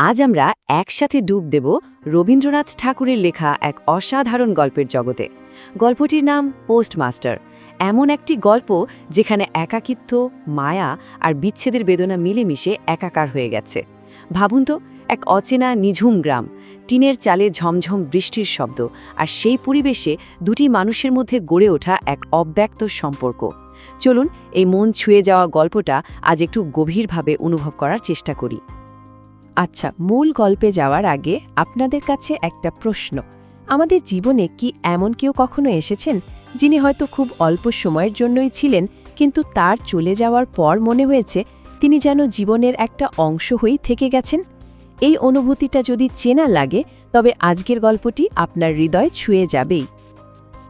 আজ আমরা একসাথে ডুব দেব রবীন্দ্রনাথ ঠাকুরের লেখা এক অসাধারণ গল্পের জগতে। গল্পটির নাম পোস্টমাস্টার। এমন একটি গল্প যেখানে একাকিত্ব, মায়া আর বিচ্ছেদের বেদনা মিলেমিশে একাকার হয়ে গেছে। ভাবুন তো, এক অচেনা নিঝুম গ্রাম, টিনের চালে ঝমঝম বৃষ্টির শব্দ আর সেই পরিবেশে দুটি মানুষের মধ্যে গড়ে ওঠা এক অব্যক্ত সম্পর্ক। চলুন, এই মন ছুঁয়ে যাওয়া গল্পটা আজ একটু গভীরভাবে অনুভব করার চেষ্টা করি। আচ্ছা মূল গল্পে যাওয়ার আগে আপনাদের কাছে একটা প্রশ্ন। আমাদের জীবনে কি এমন কেউ কখনো এসেছেন যিনি হয়তো খুব অল্প সময়ের জন্যই ছিলেন, কিন্তু তার চলে যাওয়ার পর মনে হয়েছে তিনি যেন জীবনের একটা অংশ হয়েই থেকে গেছেন? এই অনুভূতিটা যদি চেনা লাগে, তবে আজকের গল্পটি আপনার হৃদয় ছুঁয়ে যাবেই।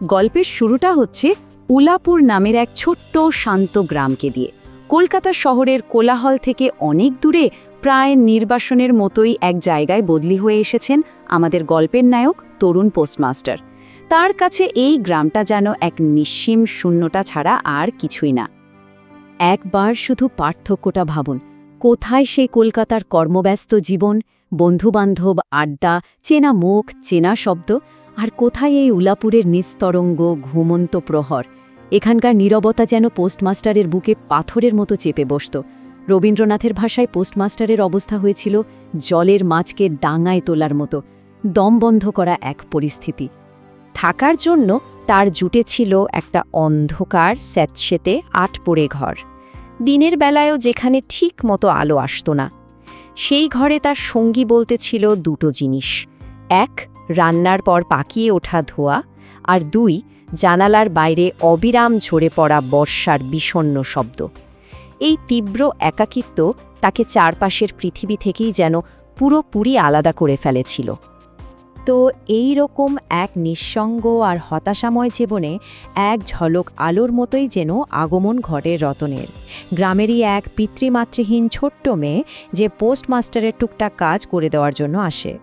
গল্পের শুরুটা হচ্ছে উলাপুর নামের এক ছোট্ট শান্ত গ্রামকে দিয়ে। কলকাতা শহরের কোলাহল থেকে অনেক দূরে প্রায় নির্বাসনের মতোই এক জায়গায় বদলি হয়ে এসেছেন আমাদের গল্পের নায়ক তরুণ পোস্টমাস্টার। তার কাছে এই গ্রামটা যেন এক নিঃসীম শূন্যটা ছাড়া আর কিছুই না। একবার শুধু পার্থক্যটা ভাবুন, কোথায় সেই কলকাতার কর্মব্যস্ত জীবন, বন্ধুবান্ধব, আড্ডা, চেনা মুখ, চেনা শব্দ, আর কোথায় এই উলাপুরের নিস্তরঙ্গ, ঘুমন্ত প্রহর? এখানকার নীরবতা যেন পোস্টমাস্টারের বুকে পাথরের মতো চেপে বসত। রবীন্দ্রনাথের ভাষায় পোস্টমাস্টারের অবস্থা হয়েছিল জলের মাছকে ডাঙায় তোলার মতো, দম বন্ধ করা এক পরিস্থিতি। থাকার জন্য তার জুটে ছিল একটা অন্ধকার স্যাঁতসেতে আট পড়ে ঘর। দিনের বেলায়ও যেখানে ঠিক মতো আলো আসত না। সেই ঘরে তার সঙ্গী বলতে ছিল দুটো জিনিস। এক, রান্নার পর পাকিয়ে ওঠা ধোয়া, আর দুই, জানালার বাইরে অবিরাম ঝরে পড়া বর্ষার বিষণ্ণ শব্দ। এই তীব্র একাকিত্ব তাকে চারপাশের পৃথিবী থেকেই যেন পুরোপুরি আলাদা করে ফেলেছিল। তো এই রকম এক নিঃসঙ্গ আর হতাশাময় জীবনে এক ঝলক আলোর মতোই যেন আগমন ঘটে রতনের। গ্রামেরই এক পিতৃমাতৃহীন ছোট্ট মেয়ে যে পোস্টমাস্টারের টুকটাক কাজ করে দেওয়ার জন্য আসে।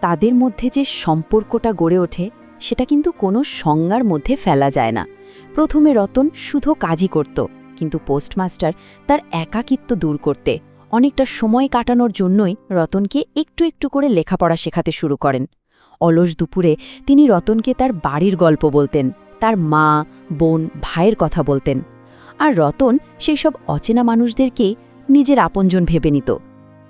তাদের মধ্যে যে সম্পর্কটা গড়ে ওঠে, সেটা কিন্তু কোনো সংজ্ঞার মধ্যে ফেলা যায় না। প্রথমে রতন শুধু কাজই করত কিন্তু পোস্টমাস্টার তার একাকিত্ব দূর করতে অনেকটা সময় কাটানোর জন্যই রতনকে একটু একটু করে লেখাপড়া শেখাতে শুরু করেন। অলস দুপুরে তিনি রতনকে তার বাড়ির গল্প বলতেন, তার মা, বোন, ভাইয়ের কথা বলতেন আর রতন সেই সব অচেনা মানুষদেরকে নিজের আপনজন ভেবে নিত।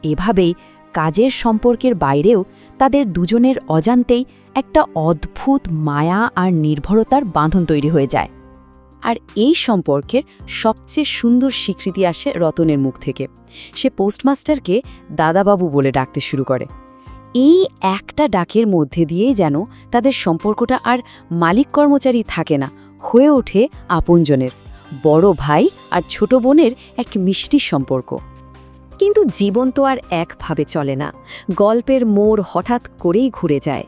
এভাবেই কাজের সম্পর্কের বাইরেও তাদের দুজনের অজান্তেই একটা অদ্ভুত মায়া আর নির্ভরতার বাঁধন তৈরি হয়ে যায়। আর এই সম্পর্কের সবচেয়ে সুন্দর স্বীকৃতি আসে রতনের মুখ থেকে। সে পোস্টমাস্টারকে দাদাবাবু বলে ডাকতে শুরু করে। এই একটা ডাকের মধ্যে দিয়েই যেন তাদের সম্পর্কটা আর মালিক কর্মচারী থাকে না, হয়ে ওঠে আপনজনের, বড় ভাই আর ছোট বোনের এক মিষ্টি সম্পর্ক। কিন্তু জীবন তো আর একভাবে চলে না। গল্পের মোড় হঠাৎ করেই ঘুরে যায়।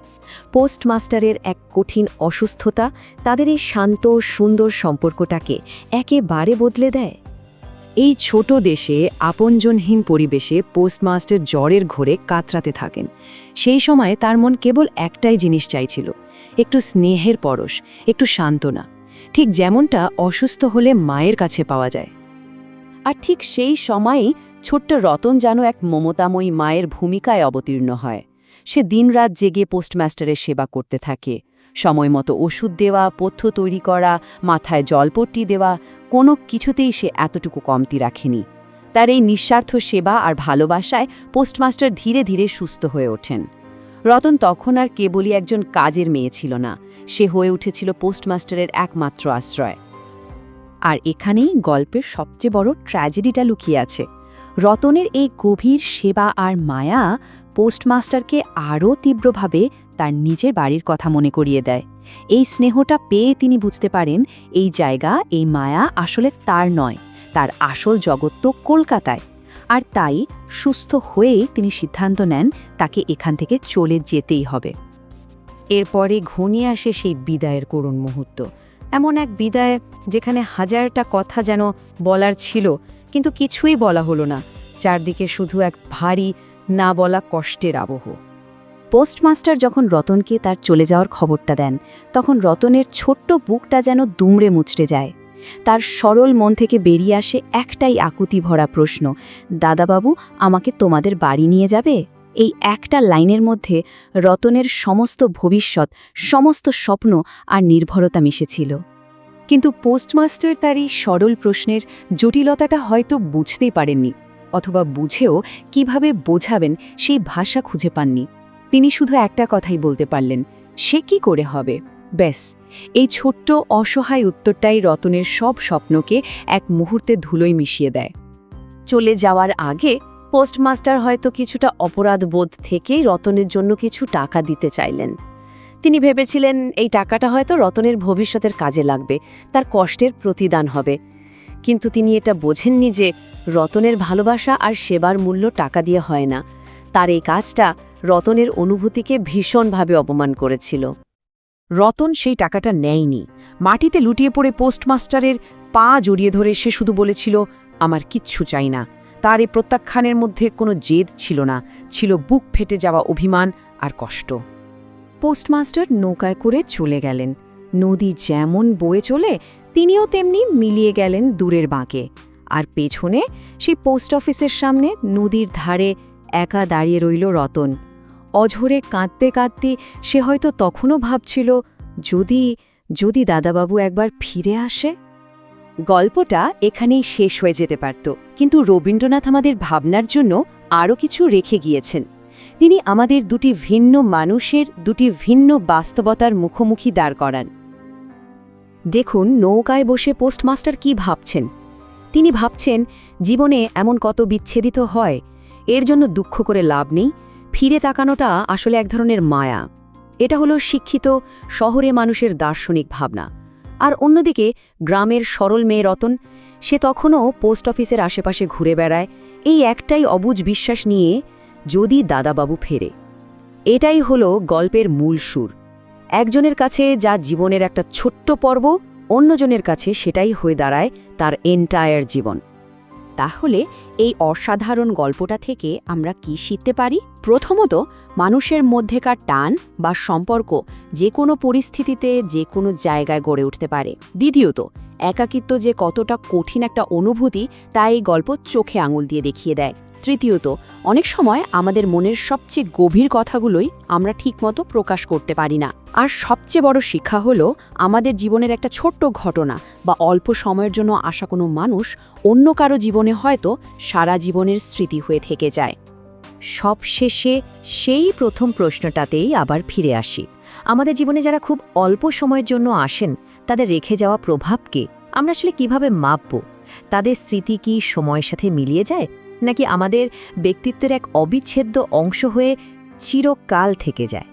পোস্টমাস্টারের এক কঠিন অসুস্থতা তাদের এই শান্ত, সুন্দর সম্পর্কটাকে একেবারে বদলে দেয়। এই ছোট দেশে আপনজনহীন পরিবেশে পোস্টমাস্টার জ্বরের ঘোরে কাতরাতে থাকেন। সেই সময়ে তার মন কেবল একটাই জিনিস চাইছিল, একটু স্নেহের পরশ, একটু সান্ত্বনা। ঠিক যেমনটা অসুস্থ হলে মায়ের কাছে পাওয়া যায়। আর ঠিক সেই সময়েই ছোট্ট রতন যেন এক মমতাময়ী মায়ের ভূমিকায় অবতীর্ণ হয়। সে দিনরাত জেগে পোস্টমাস্টারের সেবা করতে থাকে। সময় মতো ওষুধ দেওয়া, পথ্য তৈরি করা, মাথায় জলপট্টি দেওয়া, কোনো কিছুতেই সে এতটুকু কমতি রাখেনি। তার এই নিঃস্বার্থ সেবা আর ভালোবাসায় পোস্টমাস্টার ধীরে ধীরে সুস্থ হয়ে ওঠেন। রতন তখন আর কেবলই একজন কাজের মেয়ে ছিল না, সে হয়ে উঠেছিল পোস্টমাস্টারের একমাত্র আশ্রয়। আর এখানেই গল্পের সবচেয়ে বড় ট্র্যাজেডিটা লুকিয়ে আছে। রতনের এই গভীর সেবা আর মায়া পোস্টমাস্টারকে আরও তীব্রভাবে তার নিজের বাড়ির কথা মনে করিয়ে দেয়। এই স্নেহটা পেয়ে তিনি বুঝতে পারেন, এই জায়গা, এই মায়া আসলে তার নয়, তার আসল জগৎ তো কলকাতায়। আর তাই সুস্থ হয়েই তিনি সিদ্ধান্ত নেন তাকে এখান থেকে চলে যেতেই হবে। এরপরে ঘনিয়ে আসে সেই বিদায়ের করুণ মুহূর্ত। এমন এক বিদায় যেখানে হাজারটা কথা যেন বলার ছিল, কিন্তু কিছুই বলা হলো না। চারদিকে শুধু এক ভারী না বলা কষ্টের আবহ। পোস্টমাস্টার যখন রতনকে তার চলে যাওয়ার খবরটা দেন, তখন রতনের ছোট্ট বুকটা যেন দুমড়ে মুচড়ে যায়। তার সরল মন থেকে বেরিয়ে আসে একটাই আকুতি ভরা প্রশ্ন, দাদাবাবু, আমাকে তোমাদের বাড়ি নিয়ে যাবে? এই একটা লাইনের মধ্যে রতনের সমস্ত ভবিষ্যৎ, সমস্ত স্বপ্ন আর নির্ভরতা মিশেছিল। কিন্তু পোস্টমাস্টার তার এই সরল প্রশ্নের জটিলতাটা হয়তো বুঝতেই পারেননি। অথবা বুঝেও কীভাবে বোঝাবেন সেই ভাষা খুঁজে পাননি। তিনি শুধু একটা কথাই বলতে পারলেন, সে কি করে হবে? ব্যাস, এই ছোট্ট অসহায় উত্তরটাই রতনের সব স্বপ্নকে এক মুহূর্তে ধুলোয় মিশিয়ে দেয়। চলে যাওয়ার আগে পোস্টমাস্টার হয়তো কিছুটা অপরাধ বোধ থেকেই রতনের জন্য কিছু টাকা দিতে চাইলেন। তিনি ভেবেছিলেন, এই টাকাটা হয়তো রতনের ভবিষ্যতের কাজে লাগবে, তার কষ্টের প্রতিদান হবে। কিন্তু তিনি এটা বোঝেননি যে রতনের ভালোবাসা আর সেবার মূল্য টাকা দিয়ে হয় না। তার এই কাজটা রতনের অনুভূতিকে ভীষণভাবে অপমান করেছিল। রতন সেই টাকাটা নেয়নি। মাটিতে লুটিয়ে পড়ে পোস্টমাস্টারের পা জড়িয়ে ধরে সে শুধু বলেছিল, আমার কিচ্ছু চাই না। তার এই প্রত্যাখ্যানের মধ্যে কোনো জেদ ছিল না, ছিল বুক ফেটে যাওয়া অভিমান আর কষ্ট। পোস্টমাস্টার নৌকায় করে চলে গেলেন। নদী যেমন বয়ে চলে তিনিও তেমনি মিলিয়ে গেলেন দূরের বাঁকে। আর পেছনে সেই পোস্ট অফিসের সামনে নদীর ধারে একা দাঁড়িয়ে রইল রতন। অঝরে কাঁদতে কাঁদতে সে হয়তো তখনও ভাবছিল, যদি যদি দাদাবাবু একবার ফিরে আসে? গল্পটা এখানেই শেষ হয়ে যেতে পারত। কিন্তু রবীন্দ্রনাথ আমাদের ভাবনার জন্য আরও কিছু রেখে গিয়েছেন। তিনি আমাদের দুটি ভিন্ন মানুষের দুটি ভিন্ন বাস্তবতার মুখোমুখি দাঁড় করান। দেখুন নৌকায় বসে পোস্টমাস্টার কি ভাবছেন। তিনি ভাবছেন, জীবনে এমন কত বিচ্ছেদিত হয়, এর জন্য দুঃখ করে লাভ নেই, ফিরে তাকানোটা আসলে এক ধরনের মায়া। এটা হলো শিক্ষিত, শহরে মানুষের দার্শনিক ভাবনা। আর অন্যদিকে, গ্রামের সরল মেয়ে রতন, সে তখনও পোস্ট অফিসের আশেপাশে ঘুরে বেড়ায়, এই একটাই অবুজ বিশ্বাস নিয়ে যদি দাদাবাবু ফেরে। এটাই হলো গল্পের মূল সুর। একজনের কাছে যা জীবনের একটা ছোট্ট পর্ব, অন্যজনের কাছে সেটাই হয়ে দাঁড়ায় তার এন্টায়ার জীবন। তাহলে এই অসাধারণ গল্পটা থেকে আমরা কি শিখতে পারি? প্রথমত, মানুষের মধ্যেকার টান বা সম্পর্ক যে কোনো পরিস্থিতিতে, যে কোনো জায়গায় গড়ে উঠতে পারে। দ্বিতীয়ত, একাকিত্ব যে কতটা কঠিন একটা অনুভূতি, তা এই গল্প চোখে আঙুল দিয়ে দেখিয়ে দেয়। তৃতীয়ত, অনেক সময় আমাদের মনের সবচেয়ে গভীর কথাগুলোই আমরা ঠিকমতো প্রকাশ করতে পারি না। আর সবচেয়ে বড় শিক্ষা হলো, আমাদের জীবনের একটা ছোট্ট ঘটনা বা অল্প সময়ের জন্য আসা কোনো মানুষ অন্য কারও জীবনে হয়তো সারা জীবনের স্মৃতি হয়ে থেকে যায়। সবশেষে সেই প্রথম প্রশ্নটাতেই আবার ফিরে আসি। আমাদের জীবনে যারা খুব অল্প সময়ের জন্য আসেন, তাদের রেখে যাওয়া প্রভাবকে আমরা আসলে কীভাবে মাপব? তাদের স্মৃতি কি সময়ের সাথে মিলিয়ে যায়? নাকি আমাদের ব্যক্তিত্বের এক অবিচ্ছেদ্য অংশ হয়ে চিরকাল থেকে যায়?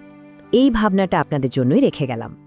এই ভাবনাটা আপনাদের জন্যই রেখে গেলাম।